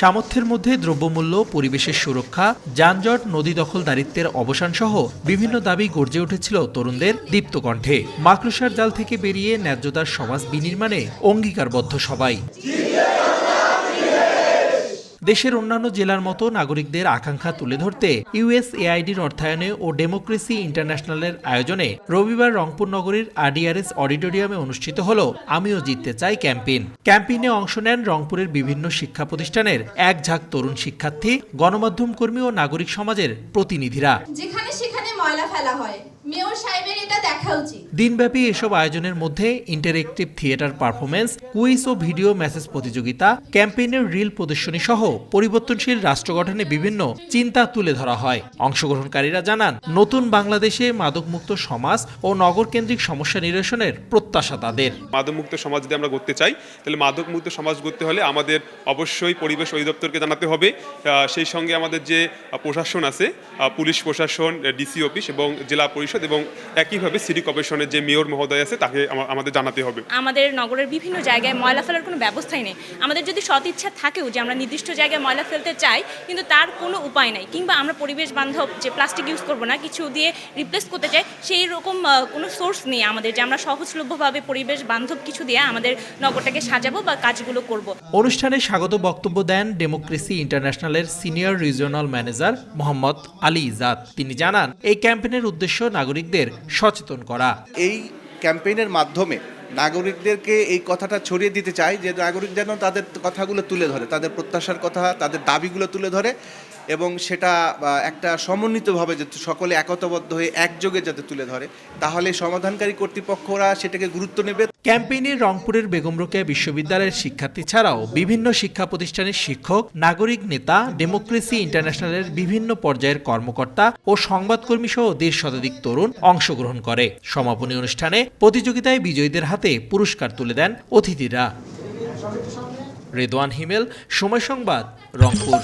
সামর্থ্যের মধ্যে দ্রব্যমূল্য, পরিবেশের সুরক্ষা, যানজট, নদী দখলদারিত্বের অবসান সহ বিভিন্ন দাবি গর্জে উঠেছিল তরুণদের দীপ্ত কণ্ঠে মাকড়সার জাল থেকে বেরিয়ে ন্যায্যতার সমাজ বিনির্মাণে অঙ্গীকারবদ্ধ সবাই। দেশের অন্যান্য জেলার মতো নাগরিকদের আকাঙ্ক্ষা তুলে ধরতে ইউএসএআইডির অর্থায়নে ও ডেমোক্রেসি ইন্টারন্যাশনালের আয়োজনে রবিবার রংপুর নগরীর আরডিআরএস অডিটোরিয়ামে অনুষ্ঠিত হল আমিও জিততে চাই ক্যাম্পেইন। ক্যাম্পেইনে অংশ নেন রংপুরের বিভিন্ন শিক্ষা প্রতিষ্ঠানের এক ঝাঁক তরুণ শিক্ষার্থী, গণমাধ্যম কর্মী ও নাগরিক সমাজের প্রতিনিধিরা। যেখানে সেখানে ময়লা ফেলা হয়। মেয়র সাহেবের এটা দেখা উচিত। দিনব্যাপী এসব আয়োজনের মধ্যে ইন্টারেক্টিভ থিয়েটার পারফরমেন্স কুইজ ও ভিডিও মেসেজ প্রতিযোগিতা ক্যাম্পেইনের রিল প্রদর্শনী সহ পরিবর্তনশীল রাষ্ট্র গঠনে বিভিন্ন চিন্তা তুলে ধরা হয়। অংশগ্রহণকারীরা জানান নতুন বাংলাদেশে মাদকমুক্ত সমাজ ও নগরকেন্দ্রিক সমস্যা নিরসনের প্রত্যাশা তাদের। মাদকমুক্ত সমাজ যদি আমরা করতে চাই তাহলে মাদকমুক্ত সমাজ করতে হলে আমাদের অবশ্যই পরিবেশ অধিদপ্তরকে জানাতে হবে। আহ, সেই সঙ্গে আমাদের যে প্রশাসন আছে আহ, পুলিশ প্রশাসন ডিসি অফিস এবং জেলা পরিষদ এবং একইভাবে সিটি কর্পোরেশনের যে মেয়র মহোদয় আছে তাকে আমাদের জানাতে হবে। আমাদের নগরের বিভিন্ন জায়গায় ময়লা ফেলার কোনো ব্যবস্থাই নেই। আমাদের যদি সৎ ইচ্ছা থাকেও যে আমরা নির্দিষ্ট জায়গায় ময়লা ফেলতে চাই কিন্তু তার কোনো উপায় নাই। কিংবা আমরা পরিবেশ বান্ধব যে প্লাস্টিক ইউজ করব না কিছু দিয়ে রিপ্লেস করতে চাই সেই রকম কোনো সোর্স নেই আমাদের যে আমরা সহজলভ্যভাবে পরিবেশ বান্ধব কিছু দিয়ে আমাদের নগরটাকে সাজাবো বা কাজগুলো করব। অনুষ্ঠানে স্বাগত বক্তব্য দেন democracy ইন্টারন্যাশনালের senior regional manager Mohammad Ali Izad. তিনি জানান এই ক্যাম্পেইনের উদ্দেশ্য নাগরিকদের সচেতন করা। এই ক্যাম্পেইনের মাধ্যমে নাগরিকদেরকে এই কথাটা ছড়িয়ে দিতে চাই যে নাগরিক যেন তাদের কথাগুলো তুলে ধরে, তাদের প্রত্যাশার কথা, তাদের দাবিগুলো তুলে ধরে এবং সেটা একটা সমন্বিতভাবে যাতে সকলে একতাবদ্ধ হয়ে একযোগে যাতে তুলে ধরে, তাহলে সমাধানকারী কর্তৃপক্ষরা সেটাকে গুরুত্ব নেবে। ক্যাম্পেইনে রংপুরের বেগম রোকেয়া বিশ্ববিদ্যালয়ের শিক্ষার্থী ছাড়াও বিভিন্ন শিক্ষা প্রতিষ্ঠানের শিক্ষক, নাগরিক নেতা, ডেমোক্রেসি ইন্টারন্যাশনালের বিভিন্ন পর্যায়ের কর্মকর্তা ও সংবাদকর্মী সহ দেড় শতাধিক তরুণ অংশগ্রহণ করে। সমাপনী অনুষ্ঠানে প্রতিযোগিতায় বিজয়ীদের হাতে পুরস্কার তুলে দেন অতিথিরা। রেদওয়ান হিমেল, সময় সংবাদ, রংপুর।